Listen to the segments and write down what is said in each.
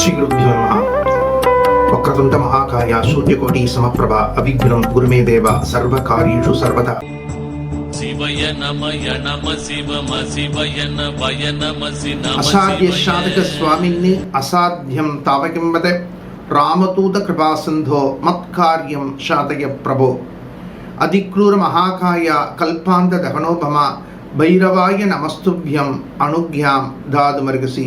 శ్రీగురుభ్యో నమ వక్రతుండ మహాకాయ సూర్యకోటి సమప్రభ అభిఘ్నం గురుమే దేవ సర్వకార్యేషు సర్వదా శివయ నమయ నమ శివమ శివయ నమయ అసాధ్య సాధక స్వామిని అసాధ్యం తావకింవద రామదూత కృపాసింధో మత్కార్యం సాధయ ప్రభో అధిక్రూర మహాకాయ కల్పాంత దహనోపమ భైరవాయ నమస్తుభ్యం అనుజ్ఞాం దాదుమరుగసి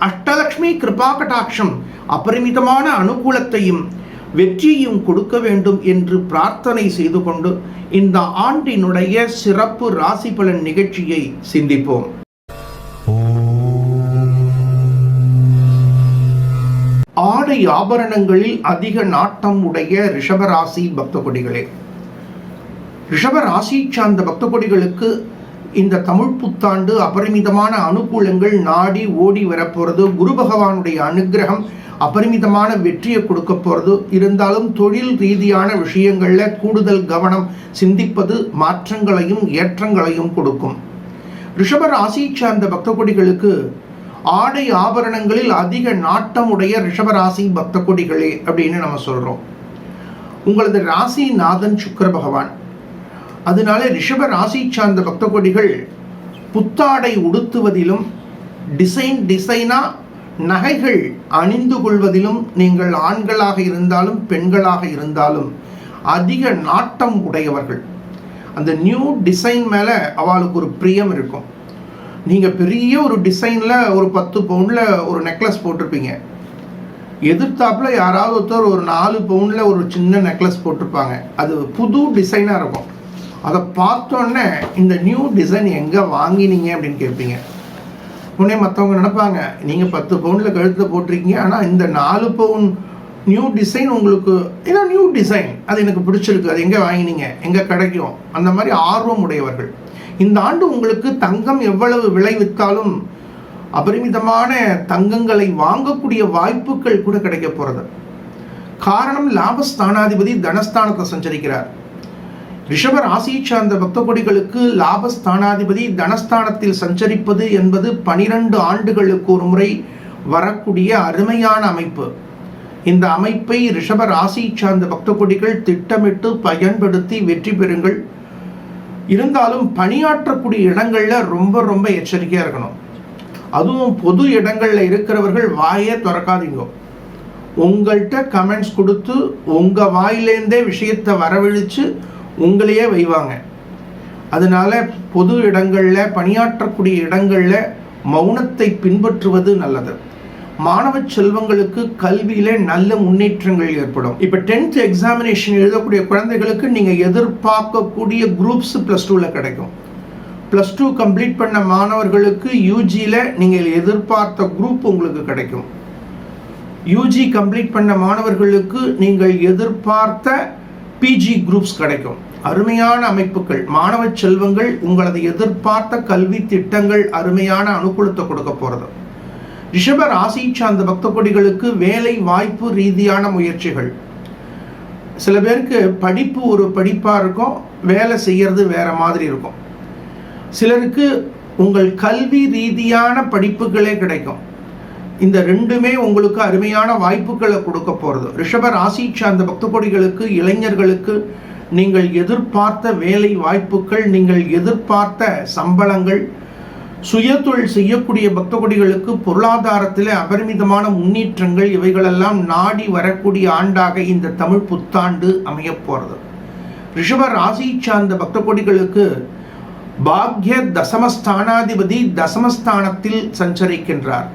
அஷ்டலக்ஷ்மி கிருபா கடாட்சம் அபரிமிதமான அனுகூலத்தையும் வெற்றியையும் கொடுக்க வேண்டும் என்று பிரார்த்தனை செய்து கொண்டு இந்த ஆண்டினுடைய சிறப்பு ராசி பலன் நிகழ்ச்சியை சிந்திப்போம். ஆடை ஆபரணங்களில் அதிக நாட்டம் உடைய ரிஷபராசி பக்த கொடிகளே ரிஷபராசி சார்ந்த பக்த கொடிகளுக்கு இந்த தமிழ் புத்தாண்டு அபரிமிதமான அனுகூலங்கள் நாடி ஓடி வரப்போகிறது குரு பகவானுடைய அனுகிரகம் அபரிமிதமான வெற்றியை கொடுக்க போகிறது இருந்தாலும் தொழில் ரீதியான விஷயங்களில் கூடுதல் கவனம் சிந்திப்பது மாற்றங்களையும் ஏற்றங்களையும் கொடுக்கும். ரிஷப ராசியை சார்ந்த பக்த கொடிகளுக்கு ஆடை ஆபரணங்களில் அதிக நாட்டமுடைய ரிஷபராசி பக்த கொடிகளே அப்படின்னு நம்ம சொல்கிறோம் உங்களது ராசி நாதன் சுக்கர பகவான். அதனால ரிஷப ராசி சார்ந்த பக்த கொடிகள் புத்தாடை உடுத்துவதிலும் டிசைன் டிசைனாக நகைகள் அணிந்து கொள்வதிலும் நீங்கள் ஆண்களாக இருந்தாலும் பெண்களாக இருந்தாலும் அதிக நாட்டம் உடையவர்கள். அந்த நியூ டிசைன் மேலே அவளுக்கு ஒரு பிரியம் இருக்கும். நீங்கள் பெரிய ஒரு டிசைனில் ஒரு பத்து பவுண்டில் ஒரு நெக்லஸ் போட்டிருப்பீங்க. எதிர்த்தாப்புல யாராவது ஒருத்தர் ஒரு நாலு பவுண்டில் ஒரு சின்ன நெக்லஸ் போட்டிருப்பாங்க. அது புது டிசைனாக இருக்கும். அதை பார்த்தோன்னே இந்த நியூ டிசைன் எங்கே வாங்கினீங்க அப்படின்னு கேட்பீங்க. உடனே மற்றவங்க நினைப்பாங்க நீங்கள் பத்து பவுனில் கழுத்தில் போட்டிருக்கீங்க ஆனால் இந்த நாலு பவுன் நியூ டிசைன் உங்களுக்கு ஏன்னா நியூ டிசைன் அது எனக்கு பிடிச்சிருக்கு அது எங்கே வாங்கினீங்க எங்கே கிடைக்கும் அந்த மாதிரி ஆர்வம் உடையவர்கள். இந்த ஆண்டு உங்களுக்கு தங்கம் எவ்வளவு விலை விற்றாலும் அபரிமிதமான தங்கங்களை வாங்கக்கூடிய வாய்ப்புகள் கூட கிடைக்க போகிறது காரணம் லாபஸ்தானாதிபதி தனஸ்தானத்தை சஞ்சரிக்கிறார். ரிஷப ராசியை சார்ந்த பக்த லாபஸ்தானாதிபதி தனஸ்தானத்தில் சஞ்சரிப்பது என்பது பனிரெண்டு ஆண்டுகளுக்கு ஒரு முறை வரக்கூடிய அருமையான அமைப்பு. இந்த அமைப்பை ரிஷப ராசியை சார்ந்த பக்தகொடிகள் திட்டமிட்டு பயன்படுத்தி வெற்றி பெறுங்கள். இருந்தாலும் பணியாற்றக்கூடிய இடங்களில் ரொம்ப ரொம்ப எச்சரிக்கையாக இருக்கணும். அதுவும் பொது இடங்களில் இருக்கிறவர்கள் வாயே திறக்காதீங்க. உங்கள்கிட்ட கமெண்ட்ஸ் கொடுத்து உங்கள் வாயிலேருந்தே விஷயத்தை வரவழித்து உங்களையே வைவாங்க. அதனால் பொது இடங்களில் பணியாற்றக்கூடிய இடங்களில் மௌனத்தை பின்பற்றுவது நல்லது. மாணவ செல்வங்களுக்கு கல்வியில் நல்ல முன்னேற்றங்கள் ஏற்படும். இப்போ டென்த் எக்ஸாமினேஷன் எழுதக்கூடிய குழந்தைகளுக்கு நீங்கள் எதிர்பார்க்கக்கூடிய குரூப்ஸ் ப்ளஸ் டூவில் கிடைக்கும். ப்ளஸ் டூ கம்ப்ளீட் பண்ண மாணவர்களுக்கு யூஜியில் நீங்கள் எதிர்பார்த்த குரூப் உங்களுக்கு கிடைக்கும். யூஜி கம்ப்ளீட் பண்ண மாணவர்களுக்கு நீங்கள் எதிர்பார்த்த பிஜி குரூப்ஸ் கிடைக்கும். அருமையான அமைப்புகள் மாணவ செல்வங்கள் உங்களது எதிர்பார்த்த கல்வி திட்டங்கள் அருமையான அனுகூலத்தை கொடுக்க போகிறது ரிஷப ராசி சார்ந்த பக்த கொடிகளுக்கு வேலை வாய்ப்பு ரீதியான முயற்சிகள். சில பேருக்கு படிப்பு ஒரு படிப்பாக இருக்கும் வேலை செய்கிறது வேற மாதிரி இருக்கும். சிலருக்கு உங்கள் கல்வி ரீதியான படிப்புகளே கிடைக்கும். இந்த ரெண்டுமே உங்களுக்கு அருமையான வாய்ப்புகளை கொடுக்க போகிறது ரிஷப ராசி சார்ந்த பக்த கொடிகளுக்கு இளைஞர்களுக்கு நீங்கள் எதிர்பார்த்த வேலை வாய்ப்புகள் நீங்கள் எதிர்பார்த்த சம்பளங்கள் சுயதொழில் செய்யக்கூடிய பக்த கொடிகளுக்கு பொருளாதாரத்தில் அபரிமிதமான முன்னேற்றங்கள் இவைகளெல்லாம் நாடி வரக்கூடிய ஆண்டாக இந்த தமிழ் புத்தாண்டு அமையப் போகிறது ரிஷப ராசி சார்ந்த பக்த கொடிகளுக்கு பாக்ய தசமஸ்தானாதிபதி தசமஸ்தானத்தில் சஞ்சரிக்கின்றார்.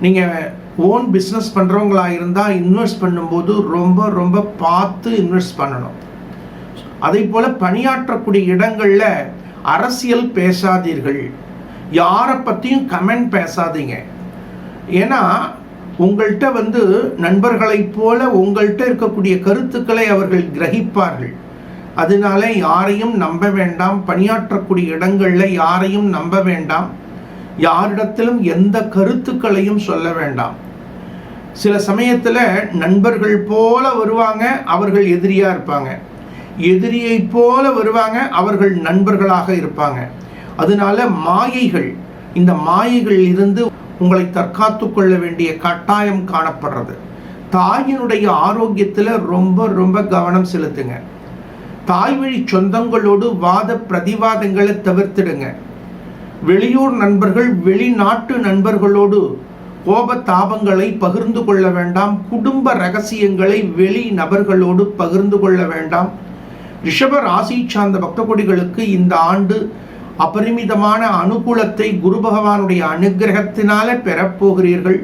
நீங்கள் ஓன் பிஸ்னஸ் பண்ணுறவங்களா இருந்தால் இன்வெஸ்ட் பண்ணும்போது ரொம்ப ரொம்ப பார்த்து இன்வெஸ்ட் பண்ணணும். அதே போல் பணியாற்றக்கூடிய இடங்களில் அரசியல் பேசாதீர்கள். யாரை பற்றியும் கமெண்ட் பேசாதீங்க. ஏன்னா உங்கள்கிட்ட வந்து நண்பர்களைப் போல உங்கள்கிட்ட இருக்கக்கூடிய கருத்துக்களை அவர்கள் கிரகிப்பார்கள். அதனால யாரையும் நம்ப வேண்டாம். பணியாற்றக்கூடிய இடங்களில் யாரையும் நம்ப வேண்டாம். யாரிடத்திலும் எந்த கருத்துக்களையும் சொல்ல வேண்டாம். சில சமயத்தில் நண்பர்கள் போல வருவாங்க அவர்கள் எதிரியாக இருப்பாங்க. எதிரியை போல வருவாங்க அவர்கள் நண்பர்களாக இருப்பாங்க. அதனால மாயைகள் இந்த மாயைகள் இருந்து உங்களை தற்காத்து கொள்ள வேண்டிய கட்டாயம் காணப்படுறது. தாயினுடைய ஆரோக்கியத்தில் ரொம்ப ரொம்ப கவனம் செலுத்துங்க. தாய் வழி சொந்தங்களோடு வாத பிரதிவாதங்களை தவிர்த்திடுங்க. வெளியூர் நண்பர்கள் வெளிநாட்டு நண்பர்களோடு கோப தாபங்களை பகிர்ந்து கொள்ள வேண்டாம். குடும்ப ரகசியங்களை வெளி நபர்களோடு பகிர்ந்து கொள்ள வேண்டாம். ரிஷப ராசி சார்ந்த பக்த கொடிகளுக்கு இந்த ஆண்டு அபரிமிதமான அனுகூலத்தை குரு பகவானுடைய அனுகிரகத்தினால பெறப்போகிறீர்கள்.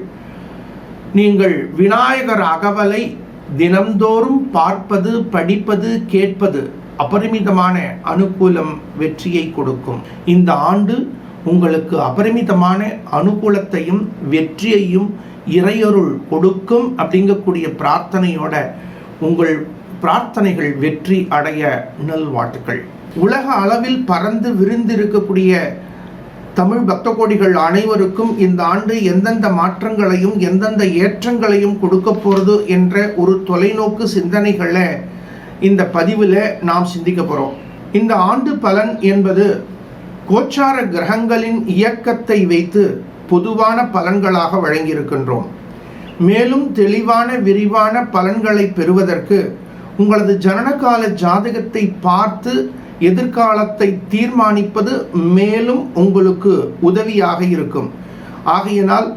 நீங்கள் விநாயகர் அகவலை தினம்தோறும் பார்ப்பது படிப்பது கேட்பது அபரிமிதமான அனுகூலம் வெற்றியை கொடுக்கும். இந்த ஆண்டு உங்களுக்கு அபரிமிதமான அனுகூலத்தையும் வெற்றியையும் இறையருள் கொடுக்கும் அப்படிங்கக்கூடிய பிரார்த்தனையோட உங்கள் பிரார்த்தனைகள் வெற்றி அடைய நல்வாழ்த்துக்கள் உலக அளவில் பறந்து விரிந்திருக்கக்கூடிய தமிழ் பக்த கோடிகள் அனைவருக்கும் இந்த ஆண்டு எந்தெந்த மாற்றங்களையும் எந்தெந்த ஏற்றங்களையும் கொடுக்க போகிறது என்ற ஒரு தொலைநோக்கு சிந்தனைகளை இந்த பதிவில் நாம் சிந்திக்க போகிறோம் இந்த ஆண்டு பலன் என்பது கோச்சார கிரகங்களின் இயக்கத்தை வைத்து பொதுவான பலன்களாக வழங்கியிருக்கின்றோம். மேலும் தெளிவான விரிவான பலன்களை பெறுவதற்கு உங்களது ஜனனகால ஜாதகத்தை பார்த்து எதிர்காலத்தை தீர்மானிப்பது மேலும் உங்களுக்கு உதவியாக இருக்கும். ஆகையினால்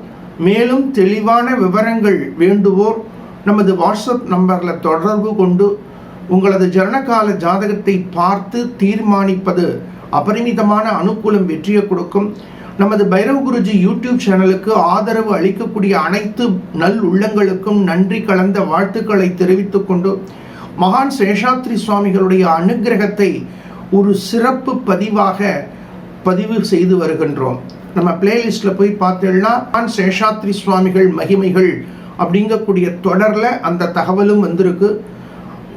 மேலும் தெளிவான விவரங்கள் வேண்டுவோர் நமது வாட்ஸ்அப் நம்பரில் தொடர்பு கொண்டு உங்களது ஜனனகால ஜாதகத்தை பார்த்து தீர்மானிப்பது அபரிமிதமான அனுகூலம் வெற்றியை கொடுக்கும். நமது பைரவ் குருஜி யூடியூப் சேனலுக்கு ஆதரவு அளிக்கக்கூடிய அனைத்து நல் உள்ளங்களுக்கும் நன்றி கலந்த வாழ்த்துக்களை தெரிவித்துக் கொண்டு மகான் சேஷாத்ரி சுவாமிகளுடைய அனுக்கிரகத்தை ஒரு சிறப்பு பதிவாக பதிவு செய்து வருகின்றோம். நம்ம பிளேலிஸ்டில் போய் பார்த்தீங்கன்னா மகான் சேஷாத்ரி சுவாமிகள் மகிமைகள் அப்படிங்கக்கூடிய தொடரில் அந்த தகவலும் வந்திருக்கு.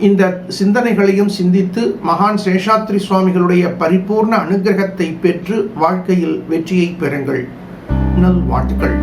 இந்த சிந்தனைகளையும் சிந்தித்து மகான் சேஷாத்ரி சுவாமிகளுடைய பரிபூர்ண அனுகிரகத்தை பெற்று வாழ்க்கையில் வெற்றியை பெறுங்கள். நல் வாழ்த்துக்கள்